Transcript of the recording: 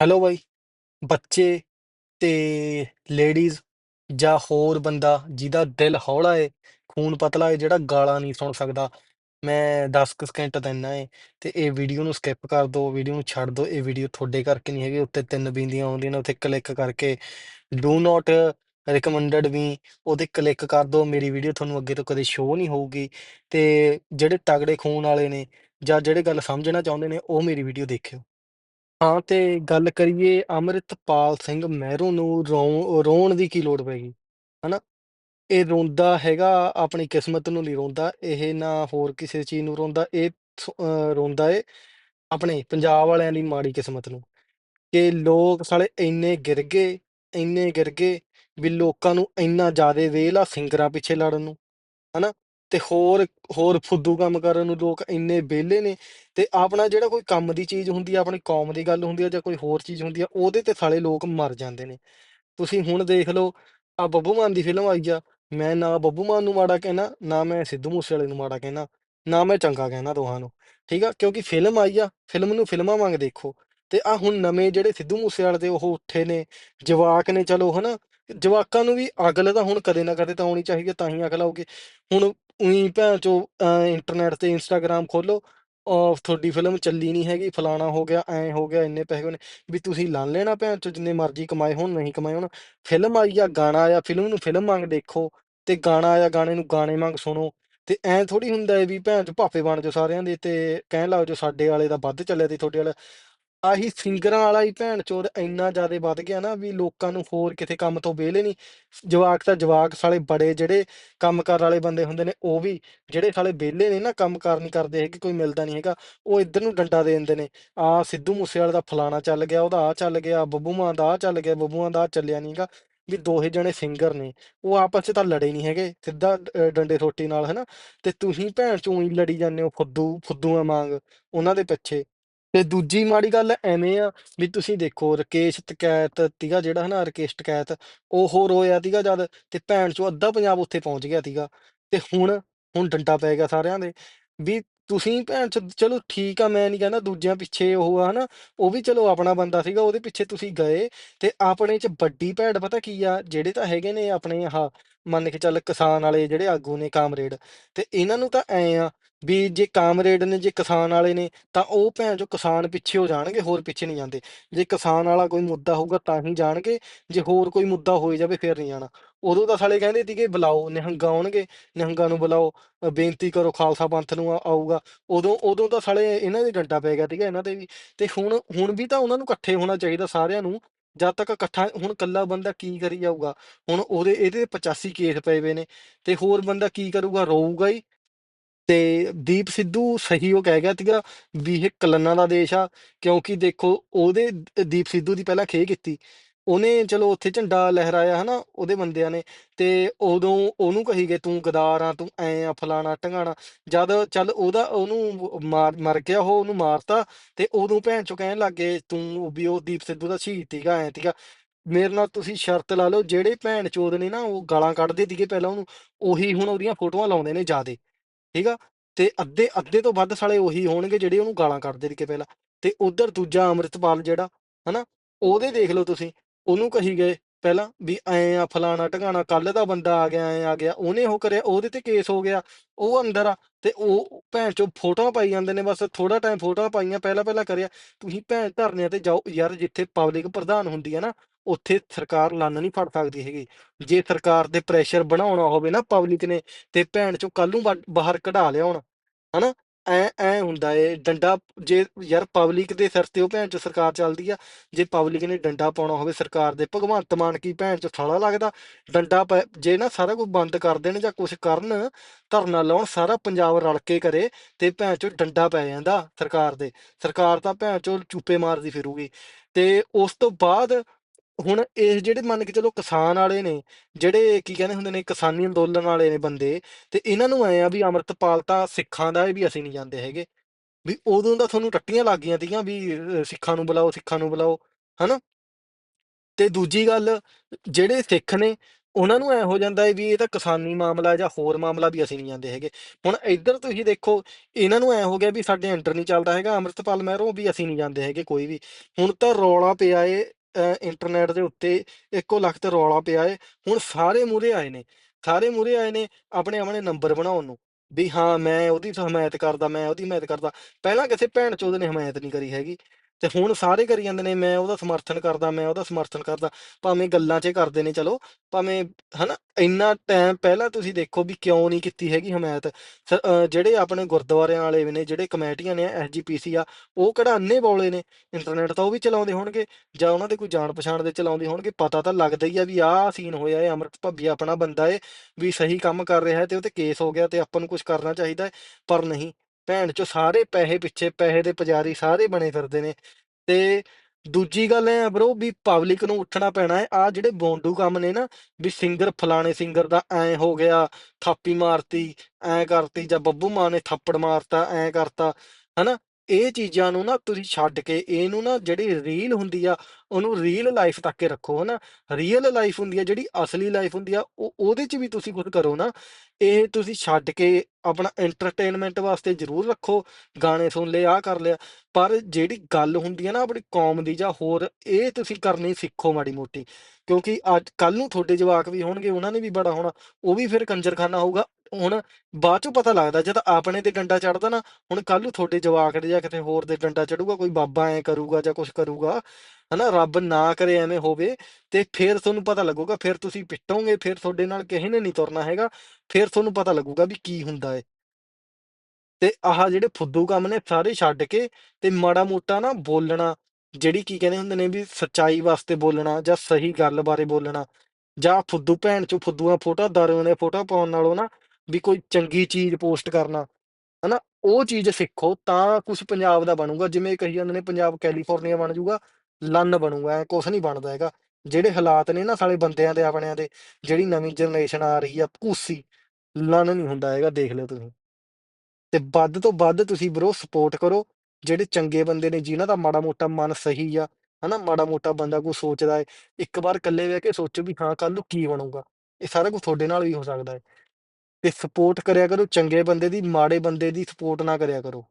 Hello ਬਾਈ। ਬੱਚੇ ਤੇ ladies ਜਾਂ ਹੋਰ ਬੰਦਾ ਜਿਹਦਾ ਦਿਲ ਹੌਲਾ ਏ, ਖੂਨ ਪਤਲਾ ਏ, ਜਿਹੜਾ ਗਾਲਾਂ ਨਹੀਂ ਸੁਣ ਸਕਦਾ। ਮੈਂ 10 ਕੁ ਸਕਿੰਟ ਦਿੰਦਾ ਏ ਤੇ ਇਹ ਵੀਡੀਓ ਨੂੰ ਸਕਿਪ ਕਰ ਦਿਓ ਵੀਡੀਓ ਨੂੰ ਛੱਡ ਦਿਓ ਇਹ ਵੀਡੀਓ ਤੁਹਾਡੇ ਕਰਕੇ ਨਹੀਂ ਹੈਗੀ, ਉੱਤੇ ਤਿੰਨ ਬਿੰਦੀਆਂ ਆਉਂਦੀਆਂ ਨੇ, ਉੱਥੇ ਕਲਿੱਕ ਕਰਕੇ। ਡੂ ਨਾਟ ਰਿਕਮੈਂਡਡ ਵੀ ਉਹਦੇ ਕਲਿੱਕ ਕਰ ਦਿਓ ਮੇਰੀ ਵੀਡੀਓ ਤੁਹਾਨੂੰ ਅੱਗੇ ਤੋਂ ਕਦੇ ਸ਼ੋਅ ਨਹੀਂ ਹੋਊਗੀ ਤੇ ਜਿਹੜੇ ਤਗੜੇ ਖੂਨ ਵਾਲੇ ਨੇ ਜਾਂ ਜਿਹੜੇ ਗੱਲ ਸਮਝਣਾ ਚਾਹੁੰਦੇ ਨੇ, ਉਹ ਮੇਰੀ ਵੀਡੀਓ ਦੇਖਿਓ। ਹਾਂ, ਤੇ ਗੱਲ ਕਰੀਏ ਅੰਮ੍ਰਿਤਪਾਲ ਸਿੰਘ ਮਹਿਰੂ ਨੂੰ ਰੋ, ਰੋਣ ਦੀ ਕੀ ਲੋੜ ਪੈ ਗਈ ਹਨਾ? ਇਹ ਰੋਂਦਾ ਹੈਗਾ, ਆਪਣੀ ਕਿਸਮਤ ਨੂੰ ਨਹੀਂ ਰੋਂਦਾ, ਇਹ ਨਾ ਹੋਰ ਕਿਸੇ ਚੀਜ਼ ਨੂੰ ਰੋਂਦਾ, ਇਹ ਸ- ਅਹ, ਰੋਂਦਾ ਏ ਆਪਣੇ ਪੰਜਾਬ ਵਾਲਿਆਂ ਦੀ ਮਾੜੀ ਕਿਸਮਤ ਨੂੰ, ਕਿ ਲੋਕ ਸਾਲੇ ਇੰਨੇ ਗਿਰ ਗਏ, ਇੰਨੇ ਗਿਰ ਗਏ ਵੀ ਲੋਕਾਂ ਨੂੰ ਇੰਨਾ ਜ਼ਿਆਦਾ ਵੇਲ ਆ ਸਿੰਗਰਾਂ ਪਿੱਛੇ ਲੜਨ ਨੂੰ, ਹਨਾ? ਤੇ ਹੋਰ ਹੋਰ ਫੁੱਦੂ ਕੰਮ ਕਰਨ ਨੂੰ ਲੋਕ ਇੰਨੇ ਵਿਹਲੇ ਨੇ ਤੇ ਆਪਣਾ ਜਿਹੜਾ ਕੋਈ ਕੰਮ ਦੀ ਚੀਜ਼ ਹੁੰਦੀ ਆ ਆਪਣੀ ਕੌਮ ਦੀ ਗੱਲ ਹੁੰਦੀ ਆ ਜਾਂ ਕੋਈ ਹੋਰ ਚੀਜ਼ ਹੁੰਦੀ ਆ ਉਹਦੇ ਤੇ ਸਾਲੇ ਲੋਕ ਮਰ ਜਾਂਦੇ ਨੇ। ਤੁਸੀਂ ਹੁਣ ਦੇਖ ਲਓ ਆ ਬੱਬੂ ਮਾਨ ਦੀ ਫਿਲਮ ਆਈ ਆ ਮੈਂ ਨਾ ਬੱਬੂ ਮਾਨ ਨੂੰ ਮਾੜਾ ਕਹਿਣਾ ਨਾ ਮੈਂ ਸਿੱਧੂ ਮੂਸੇਵਾਲੇ ਨੂੰ ਮਾੜਾ ਕਹਿਣਾ ਨਾ ਮੈਂ ਚੰਗਾ ਕਹਿਣਾ ਦੋਹਾਂ ਨੂੰ ਠੀਕ ਆ? ਕਿਉਂਕਿ ਫਿਲਮ ਆਈ ਆ ਫਿਲਮ ਨੂੰ ਫਿਲਮਾਂ ਵਾਂਗ ਦੇਖੋ। ਤੇ ਆ ਹੁਣ ਨਵੇਂ ਜਿਹੜੇ ਸਿੱਧੂ ਮੂਸੇਵਾਲੇ ਦੇ ਉਹ ਉੱਠੇ ਨੇ ਜਵਾਕ ਨੇ ਚਲੋ ਹਨਾ ਜਵਾਕਾਂ ਨੂੰ ਵੀ ਅਕਲ ਤਾਂ ਹੁਣ ਕਦੇ ਨਾ ਕਦੇ ਤਾਂ ਆਉਣੀ ਚਾਹੀਦੀ ਆ, ਤਾਂ ਹੀ ਅਕਲ ਆਊਗੀ ਹੁਣ ਉਹੀ ਭੈਣ ਚੋ ਇੰਟਰਨੈਟ ਤੇ ਇੰਸਟਾਗ੍ਰਾਮ ਖੋਲੋ ਅਹ ਤੁਹਾਡੀ ਫਿਲਮ ਚੱਲੀ ਨਹੀਂ ਹੈਗੀ, ਫਲਾਣਾ ਹੋ ਗਿਆ, ਐਂ ਹੋ ਗਿਆ, ਇੰਨੇ ਪੈਸੇ ਹੋਣੇ ਵੀ ਤੁਸੀਂ ਲਾਣ ਲੈਣਾ ਭੈਣ ਚੋ, ਜਿੰਨੇ ਮਰਜ਼ੀ ਕਮਾਏ ਹੋਣ, ਨਹੀਂ ਕਮਾਏ ਹੋਣ ਫਿਲਮ ਆਈ ਆ, ਗਾਣਾ ਆਇਆ ਫਿਲਮ ਨੂੰ ਫਿਲਮ ਵਾਂਗ ਦੇਖੋ, ਤੇ ਗਾਣਾ ਆਇਆ, ਗਾਣੇ ਨੂੰ ਗਾਣੇ ਵਾਂਗ ਸੁਣੋ, ਤੇ ਐਂ ਥੋੜੀ ਹੁੰਦਾ ਹੈ ਵੀ ਭੈਣ ਚ, ਭਾਪੇ ਬਣ ਜਾਓ ਸਾਰਿਆਂ ਦੇ, ਤੇ ਕਹਿਣ ਲੱਗ ਜਾਓ ਸਾਡੇ ਵਾਲੇ ਦਾ ਵੱਧ ਚੱਲਿਆ ਤੇ ਤੁਹਾਡੇ ਵਾਲਾ ਆਹੀ ਸਿੰਗਰਾਂ ਵਾਲਾ ਹੀ ਭੈਣ ਚੋਦ ਇੰਨਾ ਜ਼ਿਆਦਾ ਵੱਧ ਗਿਆ ਨਾ ਵੀ ਲੋਕਾਂ ਨੂੰ ਹੋਰ ਕਿਤੇ ਕੰਮ ਤੋਂ ਵਿਹਲੇ ਨਹੀਂ। ਜਵਾਕ ਤਾਂ ਜਵਾਕ ਸਾਲੇ ਬੜੇ ਜਿਹੜੇ ਕੰਮ ਕਾਰ ਵਾਲੇ ਬੰਦੇ ਹੁੰਦੇ ਨੇ ਉਹ ਵੀ ਜਿਹੜੇ ਸਾਲੇ ਵਿਹਲੇ ਨੇ ਨਾ ਕੰਮ ਕਾਰ ਨਹੀਂ ਕਰਦੇ ਹੈਗੇ ਕੋਈ ਮਿਲਦਾ ਨਹੀਂ ਹੈਗਾ ਉਹ ਇੱਧਰ ਨੂੰ ਡੰਡਾ ਦੇ ਦਿੰਦੇ ਨੇ। ਆ ਸਿੱਧੂ ਮੂਸੇਵਾਲੇ ਦਾ ਫਲਾਣਾ ਚੱਲ ਗਿਆ ਉਹਦਾ ਆ ਚੱਲ ਗਿਆ ਬੱਬੂ ਮਾਨ ਦਾ ਆ ਚੱਲ ਗਿਆ ਬੱਬੂ ਮਾਨ ਦਾ ਆਹ ਚੱਲਿਆ ਨਹੀਂਗਾ ਵੀ ਦੋਹੇ ਜਣੇ ਸਿੰਗਰ ਨੇ ਉਹ ਆਪਸ 'ਚ ਤਾਂ ਲੜੇ ਨਹੀਂ ਹੈਗੇ ਸਿੱਧਾ ਅ, ਡੰਡੇ ਥੋਟੀ ਨਾਲ ਹਨਾ। ਤੇ ਤੁਸੀਂ ਭੈਣ ਚੋਂ ਹੀ ਲੜੀ ਜਾਂਦੇ ਹੋ ਫੁੱਦੂ ਫੁੱਦੂਆਂ ਵਾਂਗ ਉਹਨਾਂ ਦੇ ਪਿੱਛੇ। ਤੇ ਦੂਜੀ ਮਾੜੀ ਗੱਲ ਐਵੇਂ ਆ ਵੀ ਤੁਸੀਂ ਦੇਖੋ ਰਕੇਸ਼ ਟਕੈਤ ਸੀਗਾ ਜਿਹੜਾ ਹਨਾ ਰਕੇਸ਼ ਟਕੈਤ ਉਹ ਰੋਇਆ ਸੀਗਾ ਜਦ ਤੇ ਭੈਣ ਚੋਂ ਅੱਧਾ ਪੰਜਾਬ ਉੱਥੇ ਪਹੁੰਚ ਗਿਆ ਸੀਗਾ ਤੇ ਹੁਣ ਹੁਣ ਡੰਡਾ ਪੈ ਗਿਆ ਸਾਰਿਆਂ ਦੇ ਵੀ ਤੁਸੀਂ ਭੈਣ ਚ, ਚਲੋ ਠੀਕ ਆ ਮੈਂ ਨਹੀਂ ਕਹਿੰਦਾ ਦੂਜਿਆਂ ਪਿੱਛੇ ਉਹ ਆ ਹਨਾ, ਉਹ ਵੀ ਚਲੋ ਆਪਣਾ ਬੰਦਾ ਸੀਗਾ, ਉਹਦੇ ਪਿੱਛੇ ਤੁਸੀਂ ਗਏ ਤੇ ਆਪਣੇ ਚ ਵੱਡੀ ਭੈੜ ਪਤਾ ਕੀ ਆ, ਜਿਹੜੇ ਤਾਂ ਹੈਗੇ ਨੇ ਆਪਣੇ ਆਹ ਮੰਨ ਕੇ ਚੱਲ ਕਿਸਾਨ ਵਾਲੇ ਜਿਹੜੇ ਆਗੂ ਨੇ ਕਾਮਰੇਡ, ਤੇ ਇਹਨਾਂ ਨੂੰ ਤਾਂ ਐ ਆ ਵੀ ਜੇ ਕਾਮਰੇਡ ਨੇ ਜੇ ਕਿਸਾਨ ਵਾਲੇ ਨੇ ਤਾਂ ਉਹ ਭੈਣ ਚੋ ਕਿਸਾਨ ਪਿੱਛੇ ਹੋ ਜਾਣਗੇ ਹੋਰ ਪਿੱਛੇ ਨਹੀਂ ਜਾਂਦੇ। ਜੇ ਕਿਸਾਨ ਵਾਲਾ ਕੋਈ ਮੁੱਦਾ ਹੋਊਗਾ ਤਾਂ ਹੀ ਜਾਣਗੇ। ਜੇ ਹੋਰ ਕੋਈ ਮੁੱਦਾ ਹੋਈ ਜਾਵੇ ਫਿਰ ਨਹੀਂ ਜਾਣਾ। ਉਦੋਂ ਤਾਂ ਸਾਲੇ ਕਹਿੰਦੇ ਸੀਗੇ ਬੁਲਾਓ ਨਿਹੰਗਾ ਆਉਣਗੇ ਨਿਹੰਗਾ ਨੂੰ ਬੁਲਾਓ ਅ, ਬੇਨਤੀ ਕਰੋ ਖਾਲਸਾ ਪੰਥ ਨੂੰ ਆ- ਆਊਗਾ। ਉਦੋਂ ਉਦੋਂ ਤਾਂ ਸਾਲੇ ਇਹਨਾਂ ਦੇ ਡੰਡਾ ਪੈ ਗਿਆ ਸੀਗਾ ਇਹਨਾਂ ਤੇ ਵੀ। ਤੇ ਹੁਣ ਹੁਣ ਵੀ ਤਾਂ ਉਹਨਾਂ ਨੂੰ ਇਕੱਠੇ ਹੋਣਾ ਚਾਹੀਦਾ ਸਾਰਿਆਂ ਨੂੰ ਜਦ ਤੱਕ ਇਕੱਠਾ ਹੁਣ ਇਕੱਲਾ ਬੰਦਾ ਕੀ ਕਰੀ ਜਾਊਗਾ? ਹੁਣ ਉਹਦੇ ਇਹਦੇ 85 ਕੇਸ ਪਏ ਹੋਏ ਨੇ। ਤੇ ਹੋਰ ਬੰਦਾ ਕੀ ਕਰੂਗਾ? ਰੋਊਗਾ ਹੀ। ਤੇ ਦੀਪ ਸਿੱਧੂ ਸਹੀ ਉਹ ਕਹਿ ਗਿਆ ਸੀਗਾ ਵੀ ਇਹ ਕਲੰਨਾ ਦਾ ਦੇਸ਼ ਆ, ਕਿਉਂਕਿ ਦੇਖੋ ਉਹਦੇ ਦੀਪ ਸਿੱਧੂ ਦੀ ਪਹਿਲਾਂ ਖੇ ਕੀਤੀ। ਉਹਨੇ ਚਲੋ ਉੱਥੇ ਝੰਡਾ ਲਹਿਰਾਇਆ ਹਨਾ ਉਹਦੇ ਬੰਦਿਆਂ ਨੇ ਤੇ ਉਦੋਂ ਉਹਨੂੰ ਕਹੀ ਗਏ, ਤੂੰ ਗਦਾਰ ਆ, ਤੂੰ ਐ ਆ, ਫਲਾਣਾ, ਢੰਗਾਣਾ। ਜਦ ਚੱਲ ਉਹਦਾ ਉਹਨੂੰ ਮਾਰ, ਮਰ ਗਿਆ ਉਹ ਉਹਨੂੰ ਮਾਰਤਾ ਤੇ ਉਦੋਂ ਭੈਣ ਚੋ ਕਹਿਣ ਲੱਗੇ ਤੂੰ ਵੀ ਉਹ ਦੀਪ ਸਿੱਧੂ ਦਾ ਸ਼ਹੀਦ ਸੀਗਾ, ਐ ਸੀਗਾ। ਮੇਰੇ ਨਾਲ ਤੁਸੀਂ ਸ਼ਰਤ ਲਾ ਲਓ, ਜਿਹੜੇ ਭੈਣ ਚੋਦ ਨੇ ਨਾ ਉਹ ਗਾਲਾਂ ਕੱਢਦੇ ਸੀਗੇ ਪਹਿਲਾਂ ਉਹਨੂੰ, ਉਹੀ ਹੁਣ ਉਹਦੀਆਂ ਫੋਟੋਆਂ ਲਾਉਂਦੇ ਨੇ ਜਿਆਦੇ। ਠੀਕ ਆ? ਤੇ ਅੱਧੇ ਅੱਧੇ ਤੋਂ ਵੱਧ ਸਾਲੇ ਉਹੀ ਹੋਣਗੇ ਜਿਹੜੇ ਉਹਨੂੰ ਗਾਲਾਂ ਕੱਢਦੇ ਸੀਗੇ ਪਹਿਲਾਂ। ਤੇ ਉਧਰ ਦੂਜਾ ਅੰਮ੍ਰਿਤਪਾਲ ਜਿਹੜਾ, ਹਨਾ? ਉਹਦੇ ਦੇਖ ਲਓ ਤੁਸੀਂ, ਉਹਨੂੰ ਕਹੀ ਗਏ ਪਹਿਲਾਂ ਵੀ ਐ ਆ, ਫਲਾਣਾ ਢਗਾਣਾ ਕੱਲ ਦਾ ਬੰਦਾ ਆ ਗਿਆ, ਐ ਆ ਗਿਆ। ਉਹਨੇ ਉਹ ਕਰਿਆ, ਉਹਦੇ ਤੇ ਕੇਸ ਹੋ ਗਿਆ। ਉਹ ਅੰਦਰ ਆ ਤੇ ਉਹ ਭੈਣ ਚੋ ਫੋਟੋਆਂ ਪਾਈ ਜਾਂਦੇ ਨੇ ਬਸ ਥੋੜਾ ਟਾਈਮ ਫੋਟੋਆਂ ਪਾਈਆਂ ਪਹਿਲਾਂ ਪਹਿਲਾਂ ਕਰਿਆ। ਤੁਸੀਂ ਭੈਣ ਧਰਨਿਆਂ ਤੇ ਜਾਓ। ਯਾਰ ਜਿੱਥੇ ਪਬਲਿਕ ਪ੍ਰਧਾਨ ਹੁੰਦੀ ਹੈ ਨਾ ਉੱਥੇ ਸਰਕਾਰ ਲੰਨ ਨਹੀਂ ਫੜ ਸਕਦੀ ਹੈਗੀ। ਜੇ ਸਰਕਾਰ ਦੇ ਪ੍ਰੈਸ਼ਰ ਬਣਾਉਣਾ ਹੋਵੇ ਨਾ ਪਬਲਿਕ ਨੇ ਤੇ ਭੈਣ ਚੋਂ ਕੱਲ ਨੂੰ ਬਾਹਰ ਕਢਾ ਲਿਆਉਣ, ਹਨਾ? ਐ ਐ ਹੁੰਦਾ ਏ, ਡੰਡਾ ਜੇ ਯਾਰ ਪਬਲਿਕ ਦੇ ਸਿਰ ਤੇ ਉਹ ਭੈਣ ਚੋਂ ਸਰਕਾਰ ਚੱਲਦੀ ਆ, ਜੇ ਪਬਲਿਕ ਨੇ ਡੰਡਾ ਪਾਉਣਾ ਹੋਵੇ ਸਰਕਾਰ ਦੇ, ਭਗਵੰਤ ਮਾਨ ਕੀ ਭੈਣ ਚੋਂ ਥਾਲਾ ਲੱਗਦਾ? ਡੰਡਾ ਪੈ- ਜੇ ਨਾ ਸਾਰਾ ਕੁਝ ਬੰਦ ਕਰ ਦੇਣ ਜਾਂ ਕੁਝ ਕਰਨ, ਧਰਨਾ ਲਾਉਣ, ਸਾਰਾ ਪੰਜਾਬ ਰਲ ਕੇ ਕਰੇ ਤੇ ਭੈਣ ਚੋਂ ਡੰਡਾ ਪੈ ਜਾਂਦਾ ਸਰਕਾਰ ਦੇ। ਸਰਕਾਰ ਤਾਂ ਭੈਣ ਚੋਂ ਚੂਪੇ ਮਾਰਦੀ ਫਿਰੂਗੀ। ਤੇ ਉਸ ਤੋਂ ਬਾਅਦ ਹੁਣ ਇਹ ਜਿਹੜੇ ਮੰਨ ਕੇ ਚਲੋ ਕਿਸਾਨ ਵਾਲੇ ਨੇ ਜਿਹੜੇ ਕੀ ਕਹਿੰਦੇ ਹੁੰਦੇ ਨੇ ਕਿਸਾਨੀ ਅੰਦੋਲਨ ਵਾਲੇ ਨੇ ਬੰਦੇ ਤੇ ਇਹਨਾਂ ਨੂੰ ਐ ਆ ਵੀ ਅੰਮ੍ਰਿਤਪਾਲ ਤਾਂ ਸਿੱਖਾਂ ਦਾ ਹੈ ਵੀ ਅਸੀਂ ਨਹੀਂ ਜਾਂਦੇ ਹੈਗੇ। ਵੀ ਉਦੋਂ ਦਾ ਤੁਹਾਨੂੰ ਟੱਟੀਆਂ ਲੱਗ ਗਈਆਂ ਤੀਆਂ ਵੀ ਅ, ਸਿੱਖਾਂ ਨੂੰ ਬੁਲਾਓ ਸਿੱਖਾਂ ਨੂੰ ਬੁਲਾਓ ਹਨਾ? ਤੇ ਦੂਜੀ ਗੱਲ ਜਿਹੜੇ ਸਿੱਖ ਨੇ ਉਹਨਾਂ ਨੂੰ ਐਂ ਹੋ ਜਾਂਦਾ ਹੈ ਵੀ ਇਹ ਤਾਂ ਕਿਸਾਨੀ ਮਾਮਲਾ ਜਾਂ ਹੋਰ ਮਾਮਲਾ ਵੀ ਅਸੀਂ ਨਹੀਂ ਜਾਂਦੇ ਹੈਗੇ। ਹੁਣ ਇੱਧਰ ਤੁਸੀਂ ਦੇਖੋ ਇਹਨਾਂ ਨੂੰ ਐਂ ਹੋ ਗਿਆ ਵੀ ਸਾਡੇ ਐਂਟਰ ਨਹੀਂ ਚੱਲਦਾ ਹੈਗਾ ਅੰਮ੍ਰਿਤਪਾਲ ਮਹਿਰੋਂ ਵੀ ਅਸੀਂ ਨਹੀਂ ਜਾਂਦੇ ਹੈਗੇ ਕੋਈ ਵੀ। ਹੁਣ ਤਾਂ ਰੌਲਾ ਪਿਆ ਏ ਇੰਟਰਨੈਟ ਦੇ ਉੱਤੇ ਇੱਕੋ ਲੱਖ ਤੇ ਰੌਲਾ ਪਿਆ ਏ। ਹੁਣ ਸਾਰੇ ਮੂਹਰੇ ਆਏ ਨੇ। ਸਾਰੇ ਮੂਹਰੇ ਆਏ ਨੇ ਆਪਣੇ ਆਪਣੇ ਨੰਬਰ ਬਣਾਉਣ ਨੂੰ। ਵੀ ਹਾਂ, ਮੈਂ ਉਹਦੀ ਹਮਾਇਤ ਕਰਦਾ, ਮੈਂ ਉਹਦੀ ਹਮਾਇਤ ਕਰਦਾ। ਪਹਿਲਾਂ ਕਿਸੇ ਭੈਣ ਚੋਦ ਨੇ ਹਮਾਇਤ ਨਹੀਂ ਕਰੀ ਹੈਗੀ। ਤੇ ਹੁਣ ਸਾਰੇ ਕਰੀ ਜਾਂਦੇ ਨੇ, ਮੈਂ ਉਹਦਾ ਸਮਰਥਨ ਕਰਦਾ, ਮੈਂ ਉਹਦਾ ਸਮਰਥਨ ਕਰਦਾ, ਭਾਵੇਂ ਗੱਲਾਂ 'ਚ ਕਰਦੇ ਨੇ, ਚਲੋ, ਭਾਵੇਂ ਹਨਾ, ਇੰਨਾ ਟਾਈਮ ਪਹਿਲਾਂ ਤੁਸੀਂ ਦੇਖੋ ਵੀ ਕਿਉਂ ਨਹੀਂ ਕੀਤੀ ਹੈਗੀ ਹਮਾਇਤ। ਸ- ਅਹ ਜਿਹੜੇ ਆਪਣੇ ਗੁਰਦੁਆਰਿਆਂ ਵਾਲੇ ਵੀ ਨੇ, ਜਿਹੜੇ ਕਮੇਟੀਆਂ ਨੇ ਐਸਜੀਪੀਸੀ ਆ, ਉਹ ਕਿਹੜਾ ਅੰਨੇ ਬੌਲੇ ਨੇ ਇੰਟਰਨੈਟ ਤਾਂ ਉਹ ਵੀ ਚਲਾਉਂਦੇ ਹੋਣਗੇ, ਜਾਂ ਉਹਨਾਂ ਦੇ ਕੋਈ ਜਾਣ ਪਛਾਣ ਦੇ ਚਲਾਉਂਦੇ ਹੋਣਗੇ, ਪਤਾ ਤਾਂ ਲੱਗਦਾ ਹੀ ਆ ਵੀ ਆਹ ਸੀਨ ਹੋਇਆ ਏ ਅੰਮ੍ਰਿਤ ਭੱਬੀ ਆਪਣਾ ਬੰਦਾ ਏ, ਵੀ ਸਹੀ ਕੰਮ ਕਰ ਰਿਹਾ ਹੈ ਤੇ ਉਹ ਤੇ ਕੇਸ ਹੋ ਗਿਆ ਤੇ ਆਪਾਂ ਨੂੰ ਕੁਝ ਕਰਨਾ ਚਾਹੀਦਾ ਹੈ ਪਰ ਨਹੀਂ ਭੈਣ ਚੋ ਸਾਰੇ ਪੈਸੇ ਪਿੱਛੇ, ਪੈਸੇ ਦੇ ਪੁਜਾਰੀ ਸਾਰੇ ਬਣੇ ਫਿਰਦੇ ਨੇ। ਤੇ ਦੂਜੀ ਗੱਲ ਇਹ ਆ ਬ్రో ਵੀ ਪਬਲਿਕ ਨੂੰ ਉੱਠਣਾ ਪੈਣਾ ਹੈ। ਆ ਜਿਹੜੇ ਬੋਂਡੂ ਕੰਮ ਨੇ ਨਾ, ਵੀ ਸਿੰਗਰ ਫਲਾਣੇ ਸਿੰਗਰ ਦਾ ਐ ਹੋ ਗਿਆ, ਥਾਪੀ ਮਾਰਤੀ, ਐ ਕਰਤੀ ਜਾਂ ਬੱਬੂ ਮਾਨ ਨੇ ਥੱਪੜ ਮਾਰਤਾ, ਐ ਕਰਤਾ, ਹਨਾ? ਇਹ ਚੀਜ਼ਾਂ ਨੂੰ ਨਾ ਤੁਸੀਂ ਛੱਡ ਕੇ ਇਹਨੂੰ ਨਾ ਜਿਹੜੀ ਰੀਲ ਹੁੰਦੀ ਆ, ਉਹਨੂੰ ਰੀਅਲ ਲਾਈਫ ਤੱਕ ਕੇ ਰੱਖੋ, ਹਨਾ। ਰੀਅਲ ਲਾਈਫ ਹੁੰਦੀ ਆ, ਜਿਹੜੀ ਅਸਲੀ ਲਾਈਫ ਹੁੰਦੀ ਆ, ਉਹ, ਉਹਦੇ 'ਚ ਵੀ ਤੁਸੀਂ ਕੁਝ ਕਰੋ ਨਾ। ਇਹ ਤੁਸੀਂ ਛੱਡ ਕੇ ਆਪਣਾ ਐਂਟਰਟੇਨਮੈਂਟ ਵਾਸਤੇ ਜ਼ਰੂਰ ਰੱਖੋ। ਗਾਣੇ ਸੁਣ ਲਏ, ਆਹ ਕਰ ਲਿਆ। ਪਰ ਜਿਹੜੀ ਗੱਲ ਹੁੰਦੀ ਆ ਨਾ ਆਪਣੀ ਕੌਮ ਦੀ ਜਾਂ ਹੋਰ, ਇਹ ਤੁਸੀਂ ਕਰਨੀ ਸਿੱਖੋ ਮਾੜੀ ਮੋਟੀ। ਕਿਉਂਕਿ ਅੱਜ ਕੱਲ ਨੂੰ ਤੁਹਾਡੇ ਜਵਾਕ ਵੀ ਹੋਣਗੇ, ਉਹਨਾਂ ਨੇ ਵੀ ਬੜਾ ਹੋਣਾ। ਉਹ ਵੀ ਫਿਰ ਕੰਜਰਖਾਨਾ ਹੋਊਗਾ। ਹੁਣ ਬਾਅਦ ਚੋਂ ਪਤਾ ਲੱਗਦਾ, ਜਦ ਆਪਣੇ ਤੇ ਡੰਡਾ ਚੜਦਾ ਨਾ, ਹੁਣ ਕੱਲ ਨੂੰ ਤੁਹਾਡੇ ਜਵਾਕ ਦੇ ਜਾਂ ਕਿਤੇ ਹੋਰ ਦੇ ਡੰਡਾ ਚੜੂਗਾ, ਕੋਈ ਬਾਬਾ ਐ ਕਰੂਗਾ ਜਾਂ ਕੁਝ ਕਰੂਗਾ, ਹਨਾ, ਰੱਬ ਨਾ ਕਰੇ ਐਵੇਂ ਹੋਵੇ, ਤੇ ਫਿਰ ਤੁਹਾਨੂੰ ਪਤਾ ਲੱਗੂਗਾ, ਫਿਰ ਤੁਸੀਂ ਪਿੱਟੋਗੇ, ਫਿਰ ਤੁਹਾਡੇ ਨਾਲ ਕਿਸੇ ਨੇ ਨਹੀਂ ਤੁਰਨਾ ਹੈਗਾ, ਫਿਰ ਤੁਹਾਨੂੰ ਪਤਾ ਲੱਗੂਗਾ ਵੀ ਕੀ ਹੁੰਦਾ ਹੈ ਤੇ ਆਹ ਜਿਹੜੇ ਫੁੱਦੂ ਕੰਮ ਨੇ ਸਾਰੇ ਛੱਡ ਕੇ ਤੇ ਮਾੜਾ ਮੋਟਾ ਨਾ ਬੋਲਣਾ, ਜਿਹੜੀ ਕੀ ਕਹਿੰਦੇ ਹੁੰਦੇ ਨੇ ਵੀ ਸੱਚਾਈ ਵਾਸਤੇ ਬੋਲਣਾ ਜਾਂ ਸਹੀ ਗੱਲ ਬਾਰੇ ਬੋਲਣਾ, ਜਾਂ ਫੁੱਦੂ ਭੈਣ ਚੋ ਫੁੱਦੂਆਂ ਫੋਟੋ ਦਾਰੂਆਂ ਦੀਆਂ ਫੋਟੋ ਪਾਉਣ ਨਾਲੋਂ ਨਾ ਵੀ ਕੋਈ ਚੰਗੀ ਚੀਜ਼ ਪੋਸਟ ਕਰਨਾ, ਹਨਾ, ਉਹ ਚੀਜ਼ ਸਿੱਖੋ ਤਾਂ ਕੁਝ ਪੰਜਾਬ ਦਾ ਬਣੂਗਾ, ਜਿਵੇਂ ਕਹੀ ਜਾਂਦੇ ਨੇ ਪੰਜਾਬ ਕੈਲੀਫੋਰਨੀਆ ਬਣ ਜਾਊਗਾ ਲੰਨ ਬਣੂਗਾ, ਐ ਕੁਝ ਨਹੀਂ ਬਣਦਾ ਹੈਗਾ। ਜਿਹੜੇ ਹਾਲਾਤ ਨੇ ਨਾ ਸਾਲੇ ਬੰਦਿਆਂ ਦੇ, ਆਪਣਿਆਂ ਦੇ, ਜਿਹੜੀ ਨਵੀਂ ਜਨਰੇਸ਼ਨ ਆ ਰਹੀ ਆ, ਭੂਸੀ, ਲੰਨ ਨਹੀਂ ਹੁੰਦਾ ਹੈਗਾ, ਦੇਖ ਲਿਓ ਤੁਸੀਂ। ਤੇ ਵੱਧ ਤੋਂ ਵੱਧ ਤੁਸੀਂ ਬ్రో ਸਪੋਰਟ ਕਰੋ, ਜਿਹੜੇ ਚੰਗੇ ਬੰਦੇ ਨੇ, ਜਿਨ੍ਹਾਂ ਦਾ ਮਾੜਾ ਮੋਟਾ ਮਨ ਸਹੀ ਆ, ਹਨਾ, ਮਾੜਾ ਮੋਟਾ ਬੰਦਾ ਕੋਈ ਸੋਚਦਾ ਹੈ, ਇੱਕ ਵਾਰ ਇਕੱਲੇ ਬਹਿ ਕੇ ਸੋਚੋ ਵੀ ਹਾਂ ਕੱਲ ਨੂੰ ਕੀ ਬਣੂਗਾ, ਇਹ ਸਾਰਾ ਕੁਝ ਤੁਹਾਡੇ ਨਾਲ ਵੀ ਹੋ ਸਕਦਾ ਹੈ। ਤੇ ਸਪੋਰਟ ਕਰਿਆ ਕਰੋ ਚੰਗੇ ਬੰਦੇ ਦੀ ਮਾੜੇ ਬੰਦੇ ਦੀ ਸਪੋਰਟ ਨਾ ਕਰਿਆ ਕਰੋ।